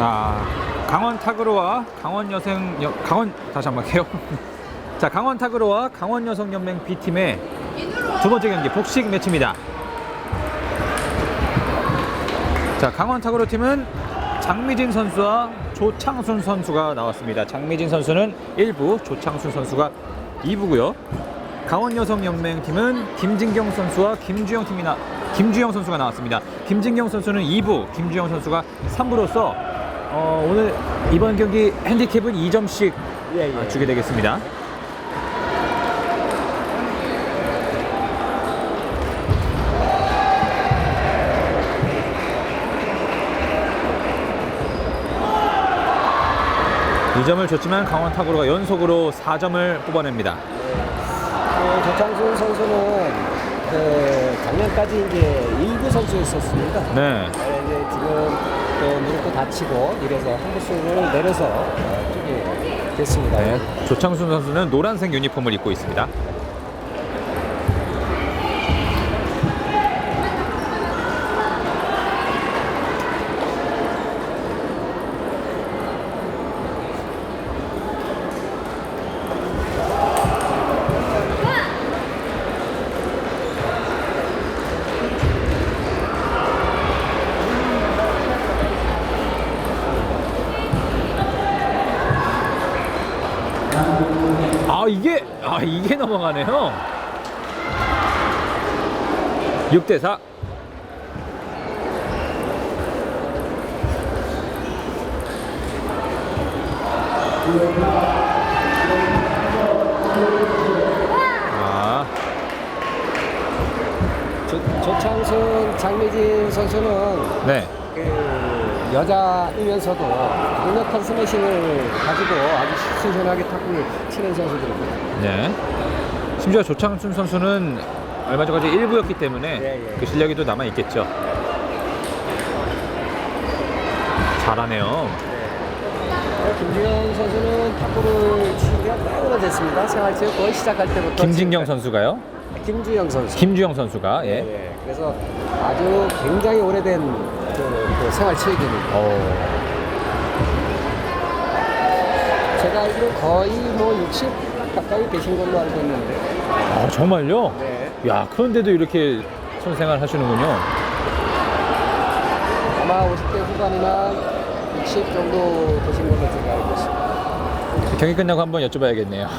자, 강원 타그로와 강원 여성 여, 강원 다시 한번 할게요. 자, 강원 타그로와 강원 여성 연맹 B팀의 두 번째 경기 복식 매치입니다. 자, 강원 타그로 팀은 장미진 선수와 조창순 선수가 나왔습니다. 장미진 선수는 1부, 조창순 선수가 2부고요. 강원 여성 연맹 팀은 김진경 선수와 김주영 팀이 나 김주영 선수가 나왔습니다. 김진경 선수는 2부, 김주영 선수가 3부로서 어, 오늘 이번 경기 핸디캡은 2점씩 예, 예. 주게 되겠습니다. 이점을 줬지만 강원 타구로가 연속으로 4점을 뽑아냅니다. 그 조창순 선수는 그 작년까지 이제 일부 선수였었습니다. 네. 네, 이제 지금 또 무릎도 다치고 이래서 한 부수를 내려서 어, 뛰게 됐습니다. 네. 조창순 선수는 노란색 유니폼을 입고 있습니다. 아 이게 아 이게 넘어가네요. 6대 4. 아, 조, 조창순, 장미진 선수는 네. 그 여자이면서도 강력한 스매싱을 가지고 아주 신선하게 탁구를 치는 선수들입니다. 네. 심지어 조창순 선수는 얼마 전까지 1부였기 때문에 예, 예. 그 실력이 또 남아 있겠죠. 잘하네요. 김주영 선수는 탁구를 치기가 꽤 오래됐습니다. 생활체육 거의 시작할 때부터. 김진경 지금까지. 선수가요? 김주영 선수. 김주영 선수가 예. 예. 그래서 아주 굉장히 오래된 그, 그 생활 체육입니다. 어, 제가 알기로 거의 뭐 60 가까이 되신 걸로 알고 있는데. 아 정말요? 네. 야 그런데도 이렇게 선생활 하시는군요. 아마 50대 후반이나 60 정도 되신 걸로 제가 알고 있습니다. 경기 끝나고 한번 여쭤봐야겠네요.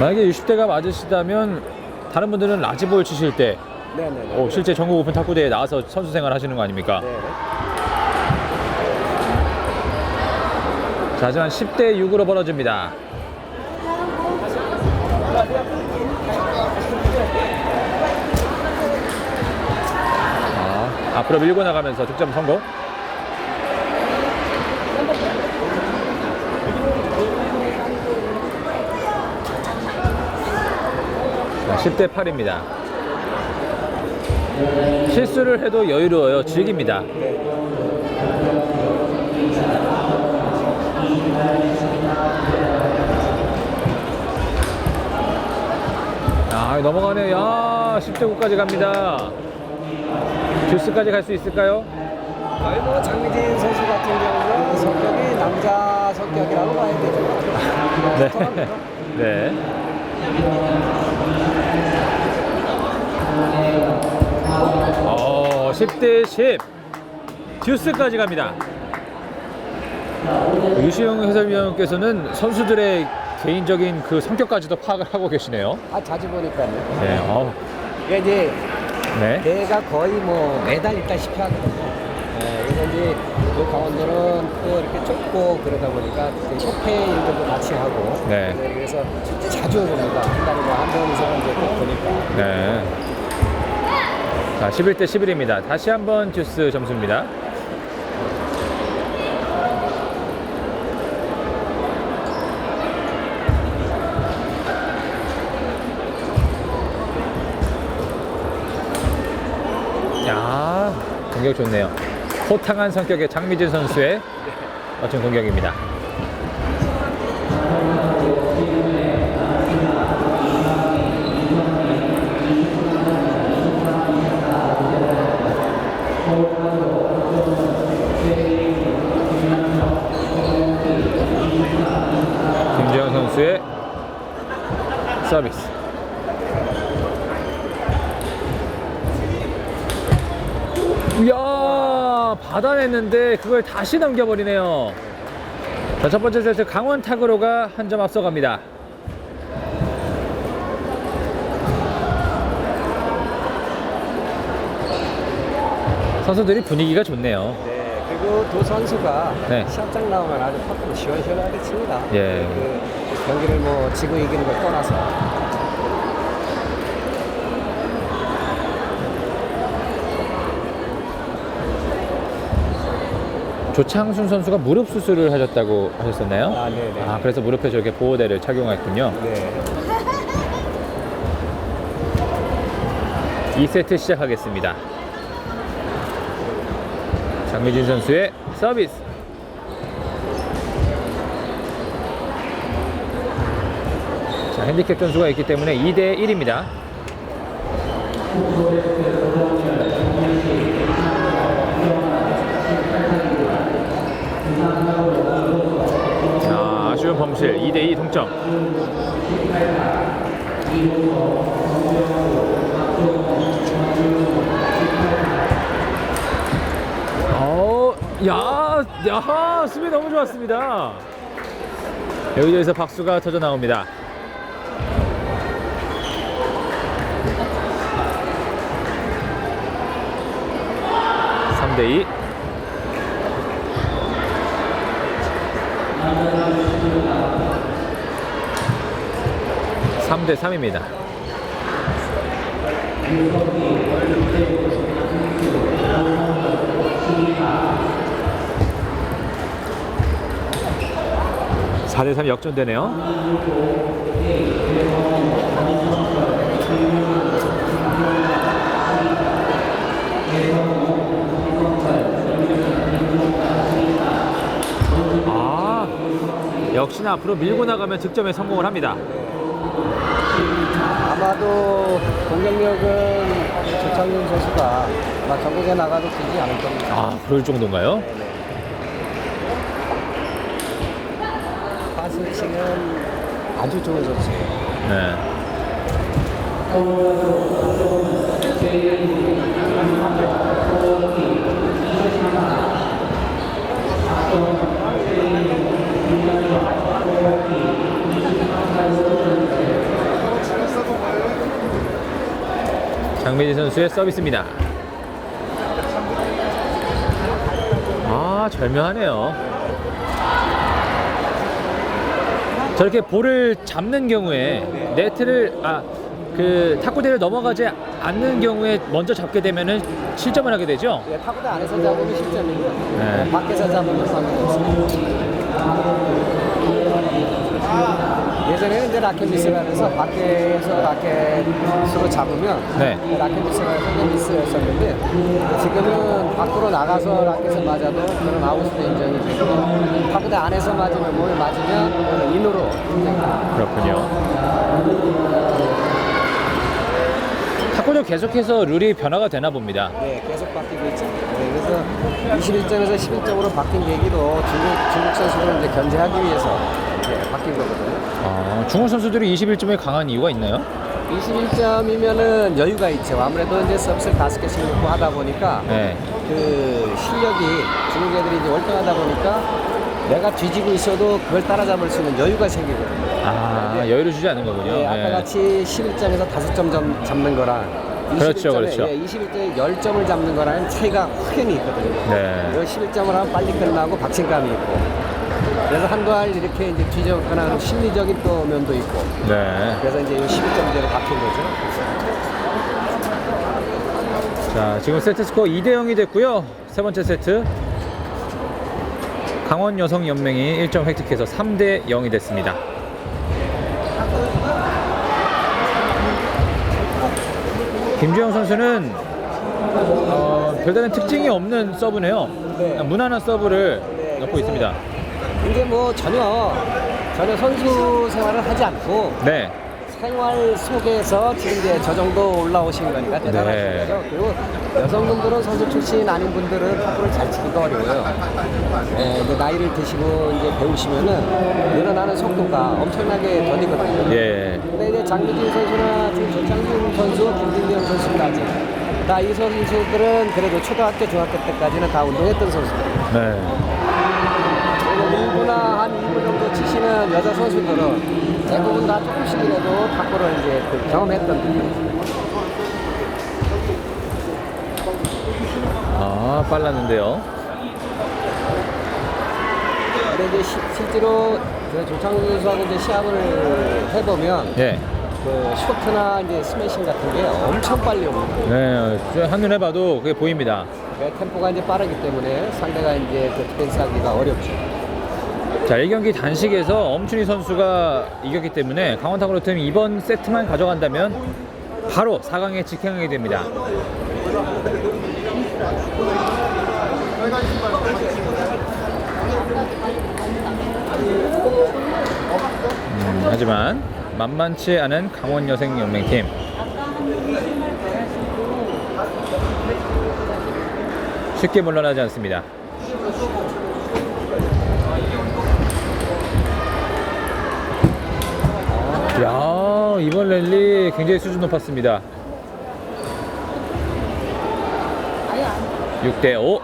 만약에 60대가 맞으시다면 다른 분들은 라지볼 치실 때 네네네. 어, 실제 전국 오픈 탁구대에 나와서 선수 생활 하시는 거 아닙니까? 네. 자, 하지만 10대 6으로 벌어집니다. 자, 앞으로 밀고 나가면서 득점 성공. 자, 10대 8입니다. 실수를 해도 여유로워요. 즐깁니다. 아, 넘어가네. 야, 10대 9까지 갑니다. 듀스까지 갈 수 있을까요? 거의 뭐 장미진 선수 같은 경우는 성격이 남자 성격이라고 봐야 되죠. 네. 네. 어, 10대 10. 듀스까지 갑니다. 유시영 해설위원께서는 선수들의 개인적인 그 성격까지도 파악을 하고 계시네요. 아 자주 보니까요. 네. 어, 이게 이제 네. 내가 거의 뭐 매달 있다시피 하거든요. 네, 그래서 이제 그 강원도는 또 이렇게 좁고 그러다 보니까 그 협회 일들도 같이 하고 네. 그래서 자주 봅니다. 한 달에 뭐한번 이상은 이제 꼭 보니까 네. 자, 11대 11입니다. 다시 한번 듀스 점수입니다. 야, 공격 좋네요. 호탕한 성격의 장미진 선수의 멋진 공격입니다. 김재현 선수의 서비스. 이야 받아냈는데 그걸 다시 넘겨버리네요. 자, 첫 번째 세트 강원 타그로가 한 점 앞서갑니다. 선수들이 분위기가 좋네요. 네, 그리고 두 선수가 네. 시합장 나오면 아주 퍼프로 시원시원하게 칩니다. 예. 그 경기를 뭐 지고 이기는 걸 떠나서 조창순 선수가 무릎 수술을 하셨다고 하셨었나요? 아, 네네. 아, 그래서 무릎에 저렇게 보호대를 착용했군요. 네. 2세트 시작하겠습니다. 장미진 선수의 서비스. 자, 핸디캡 선수가 있기 때문에 2대 1입니다. 자, 아쉬운 범실 2대 2 동점. 어, 야, 야, 수비 너무 좋았습니다. 여기저기서 박수가 터져 나옵니다. 삼대 2. 삼대 3입니다. 사대3 역전되네요. 역시나 앞으로 밀고 나가면 득점에 성공을 합니다. 아마도 공격력은 조창윤 선수가 아마 전국에 나가도 되지 않을 겁니다. 아, 그럴 정도인가요? 파스치는 아주 좋은 선수예요. 네. 장미진 선수의 서비스입니다. 아, 절묘하네요. 저렇게 볼을 잡는 경우에 네트를 아 그 탁구대를 넘어가지 않는 경우에 먼저 잡게 되면은 실점을 하게 되죠. 예, 타구대 안에서 잡으면 10점입니다. 네. 밖에서 잡으면 3점. 예전에는 이제 라켓 미스를 하면서 밖에서 라켓으로 잡으면 네. 라켓 미스가 현재 미스였었는데 지금은 밖으로 나가서 라켓을 맞아도 그런 아웃으로 인정이 되고 타구대 안에서 맞으면 뭘 맞으면 인으로 인정이. 그렇군요. 탁구도 계속해서 룰이 변화가 되나 봅니다. 네, 계속 바뀌고 있죠. 네, 그래서 21점에서 11점으로 바뀐 계기도 중국, 중국 선수를 이제 견제하기 위해서 네, 바뀐 거거든요. 아, 중국 선수들이 21점에 강한 이유가 있나요? 21점이면은 여유가 있죠. 아무래도 이제 서비스를 다섯 개씩 넣고 하다 보니까 네. 그 실력이 중국 애들이 이제 월등하다 보니까 내가 뒤지고 있어도 그걸 따라잡을 수 있는 여유가 생기거든요. 아, 여유를 주지 않는 거군요. 예, 아까 네. 같이 11점에서 5점 점, 잡는 거랑 그렇죠, 21점에, 그렇죠. 예, 21점에 10점을 잡는 거랑 차이가 확연히 있거든요. 네. 이거 11점을 하면 빨리 끝나고 박진감이 있고 그래서 한도할 이렇게 이제 하는 심리적인 또 면도 있고 네. 그래서 이제 11점제로 바뀐 거죠. 자, 지금 세트 스코어 2대 0이 됐고요. 세 번째 세트. 강원 여성 연맹이 1점 획득해서 3대 0이 됐습니다. 김주영 선수는 어, 별다른 특징이 없는 서브네요. 네. 무난한 서브를 네. 엿보 있습니다. 이제 뭐 전혀 전혀 선수 생활을 하지 않고 네. 생활 속에서 지금 이제 저 정도 올라오신 거니까 대단하신 네. 거죠. 그리고 여성분들은 선수 출신 아닌 분들은 탁구를 잘 치기가 어려워요. 예, 이제 나이를 드시고 이제 배우시면은 늘어나는 속도가 엄청나게 더디거든요. 예. 근데 이제 장미진 선수나 지금 조창준 선수, 김진경 선수까지 다 이 선수들은 그래도 초등학교, 중학교 때까지는 다 운동했던 선수들. 네. 그리고 1부나 한 2부 정도 치시는 여자 선수들은 대부분 다 조금씩이라도 탁구를 이제 그 경험했던 분들. 아, 빨랐는데요. 근데 이제 시- 실제로 그 조창준 선수하고 이제 시합을 해보면 예. 그 쇼트나 이제 스매싱 같은 게 엄청 빨리 옵니다. 네. 저 한눈에 봐도 그게 보입니다. 그 템포가 이제 빠르기 때문에 상대가 이제 그 디펜스 하기가 어렵죠. 자, 1경기 단식에서 엄춘희 선수가 이겼기 때문에 강원 타그로팀 이번 세트만 가져간다면 바로 4강에 직행하게 됩니다. 음, 하지만 만만치 않은 강원 여생 연맹팀. 쉽게 물러나지 않습니다. 야 이번 랠리 굉장히 수준 높았습니다. 6대 5.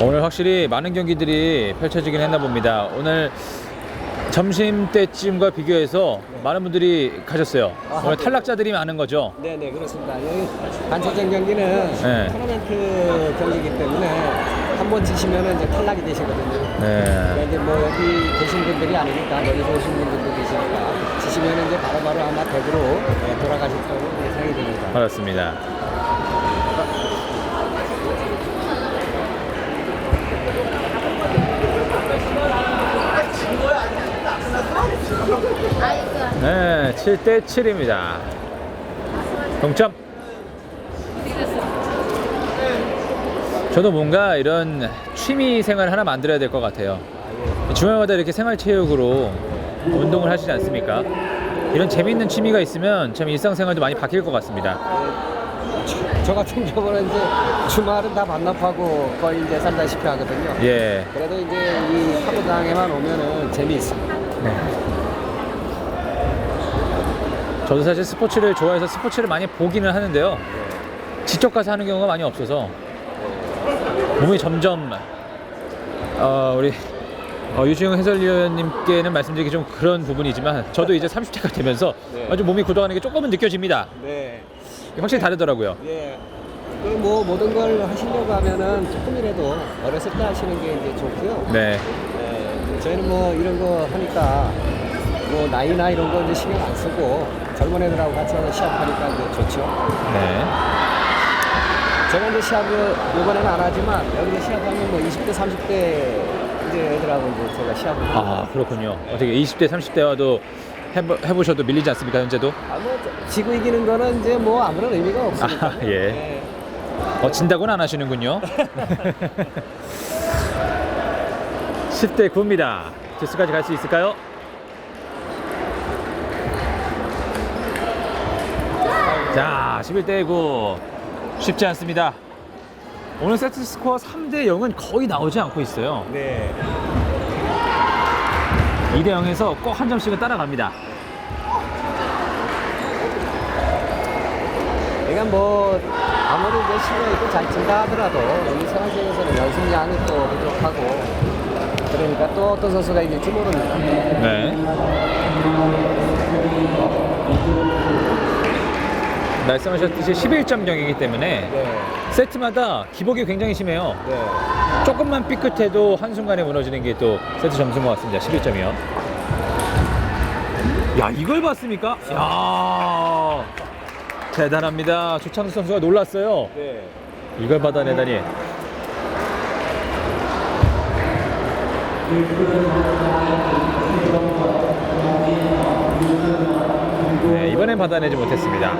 오늘 확실히 많은 경기들이 펼쳐지긴 했나 봅니다. 오늘 점심 때쯤과 비교해서 많은 분들이 가셨어요. 오늘 탈락자들이 많은 거죠. 네네 그렇습니다. 여기 단체전 경기는 네. 토너멘트 경기이기 때문에 한 번 지시면 이제 탈락이 되시거든요. 네. 그런데 뭐 여기 계신 분들이 아니니까 멀리서 오신 분들도 계시니까 지시면 이제 바로바로 아마 댁으로 네, 돌아가실 거로 예상이 됩니다. 반갑습니다. 네, 7대 7입니다. 동점. 저도 뭔가 이런 취미 생활 하나 만들어야 될 것 같아요. 주말마다 이렇게 생활 체육으로 운동을 하시지 않습니까? 이런 재미있는 취미가 있으면 참 일상생활도 많이 바뀔 것 같습니다. 저 같은 경우는 이제 주말은 다 반납하고 거의 이제 살다시피 하거든요. 예. 그래도 이제 이 사부당에만 오면은 재미있습니다. 저도 사실 스포츠를 좋아해서 스포츠를 많이 보기는 하는데요. 직접 가서 하는 경우가 많이 없어서 몸이 점점 어, 우리 어, 유시영 해설위원님께는 말씀드리기 좀 그런 부분이지만 저도 이제 30대가 되면서 네. 아주 몸이 굳어가는 게 조금은 느껴집니다. 네. 확실히 다르더라고요. 예. 그뭐 모든 걸 하시려고 하면은 조금이라도 어렸을 때 하시는 게 이제 좋고요. 네. 네, 저희는 뭐 이런 거 하니까 뭐 나이나 이런 거 이제 신경 안 쓰고 젊은 애들하고 같이 와서 시합하니까 이제 좋죠. 네. 제가 이제 시합을 이번에는 안 하지만 여기서 시합하면 뭐 20대, 30대 이제 애들하고 이제 제가 시합을 아 그렇군요. 어떻게 20대, 30대와도 해보, 해보셔도 밀리지 않습니까 현재도? 아, 뭐 지고 이기는 거는 이제 뭐 아무런 의미가 없으니까. 아, 예. 어, 진다고는 안 하시는군요. 10대 9입니다. 제수까지 갈 수 있을까요? 자, 11대 9. 쉽지 않습니다. 오늘 세트 스코어 3대 0은 거의 나오지 않고 있어요. 네. 2대 0에서 꼭 한 점씩은 따라갑니다. 그러니까 뭐 아무리 이제 실력 있고 잘 친다 하더라도 우리 생활생에서는 연습량이 또 부족하고 그러니까 또 어떤 선수가 이길지 모릅니다. 네. 말씀하셨듯이 11점 경이기 때문에 네. 세트마다 기복이 굉장히 심해요. 네. 조금만 삐끗해도 한순간에 무너지는 게 또 세트 점수인 것 같습니다. 11점이요. 야, 이걸 봤습니까? 야 대단합니다. 조창수 선수가 놀랐어요. 네. 이걸 받아내다니. 이번엔 받아내지 못했습니다.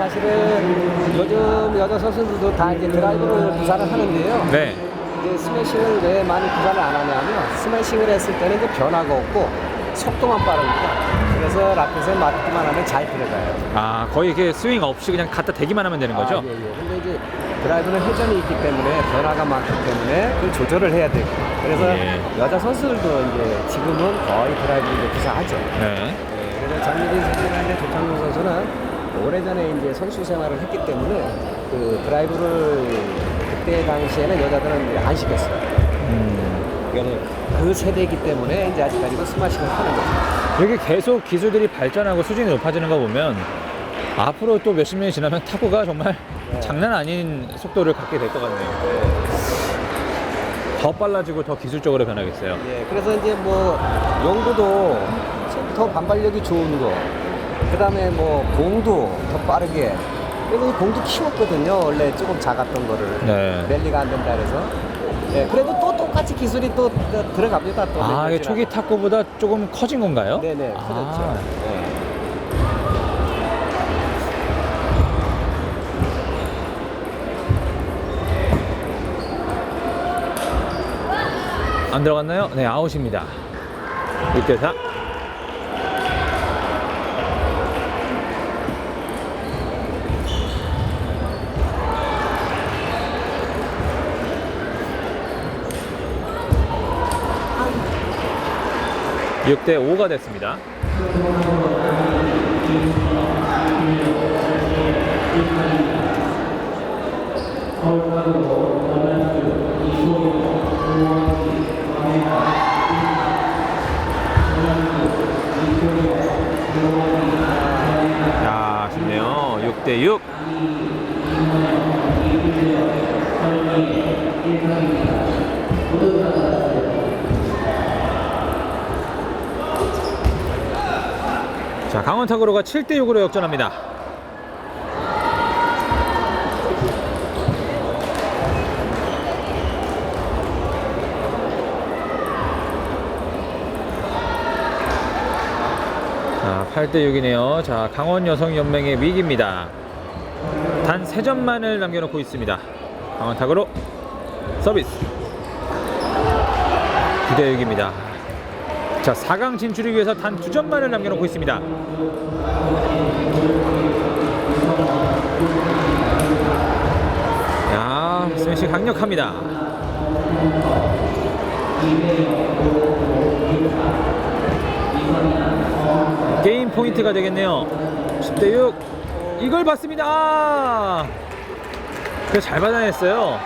사실은 요즘 여자 선수들도 다 이제 드라이브를 구사를 하는데요. 네. 이제 스매싱을 왜 많이 구사를 안 하냐면 스매싱을 했을 때는 이제 변화가 없고 속도만 빠르니까 그래서 라켓에 맞기만 하면 잘 들어가요. 아 거의 이렇게 스윙 없이 그냥 갖다 대기만 하면 되는 거죠? 아, 예, 예. 근데 이제 드라이브는 회전이 있기 때문에 변화가 많기 때문에 그걸 조절을 해야 되고 그래서 예. 여자 선수들도 이제 지금은 거의 드라이브를 구사하죠. 네. 예, 그래서 장미진 선수나 이제 조창용 선수는 오래전에 이제 선수 생활을 했기 때문에 그 드라이브를 그때 당시에는 여자들은 이제 안 시켰어요. 음, 그러니까 그 세대이기 때문에 이제 아직까지도 스마싱을 하는 거죠. 이렇게 계속 기술들이 발전하고 수준이 높아지는 거 보면 앞으로 또 몇십 년이 지나면 타구가 정말 네. 장난 아닌 속도를 갖게 될 것 같네요. 더 빨라지고 더 기술적으로 변하겠어요. 예, 그래서 이제 뭐 용도도 더 반발력이 좋은 거, 그 다음에 뭐 공도 더 빠르게. 그래서 이 공도 키웠거든요. 원래 조금 작았던 거를. 네. 랠리가 안 된다 그래서. 예, 그래도 또 똑같이 기술이 또 들어갑니다. 또 아, 이게 몇 초기 년 탁구보다 조금 커진 건가요? 네네, 아, 커졌죠. 예. 안 들어갔나요? 네, 아웃입니다. 6대 4. 육대 5가 됐습니다. 야, 아쉽네요. 6대 6. 강원 타구로가 7대 6으로 역전합니다. 자, 8대 6이네요. 자, 강원 여성 연맹의 위기입니다. 단 3점만을 남겨놓고 있습니다. 강원 타구로 서비스. 9대 6입니다. 자, 4강 진출을 위해서 단 2점만을 남겨놓고 있습니다. 야, 스매시 강력합니다. 게임 포인트가 되겠네요. 10대 6. 이걸 봤습니다. 아! 그잘 받아냈어요.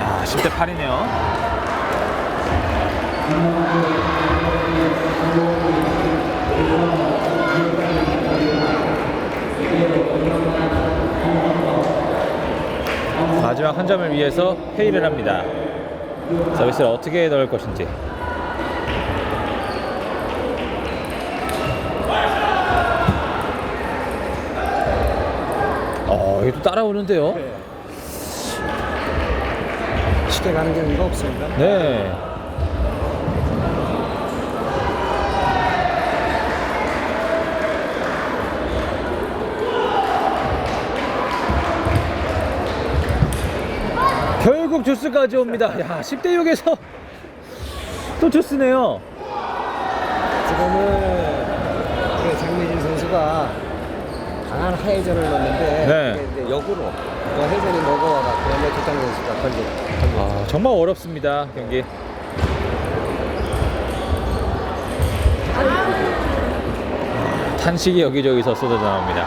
야, 10 대 8이네요. 마지막 한 점을 위해서 회의를 합니다. 서비스를 어떻게 넣을 것인지. 어, 이게 또 따라오는데요. 네. 쉽게 가는 경우가 없습니다. 네. 결국 주스까지 옵니다. 야, 10대 6에서 또 주스네요. 지금은 그 장미진 선수가 강한 하회전을 넣는데 네. 이제 역으로 그 회전이 먹어와갖고 근데 조창 선수가 걸리 아, 정말 어렵습니다, 경기. 탄식이 여기저기서 쏟아져 나옵니다.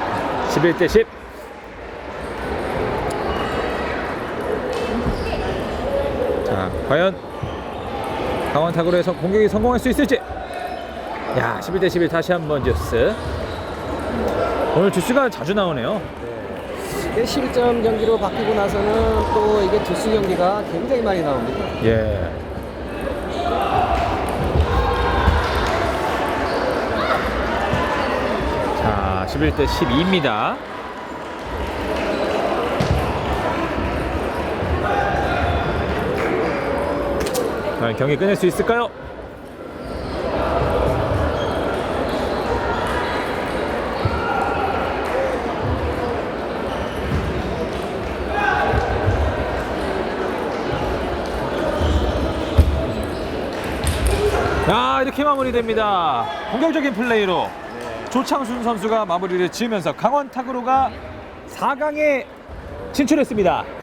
11대 10. 자, 과연 강원 타구로에서 공격이 성공할 수 있을지. 야, 11대 11 다시 한번 주스. 오늘 주스가 자주 나오네요. 11점 경기로 바뀌고 나서는 또 이게 두수 경기가 굉장히 많이 나옵니다. 예. 자, 11대 12입니다. 과연 경기 끝낼 수 있을까요? 야 이렇게 마무리됩니다. 공격적인 플레이로 조창순 선수가 마무리를 지으면서 강원 타그로가 4강에 진출했습니다.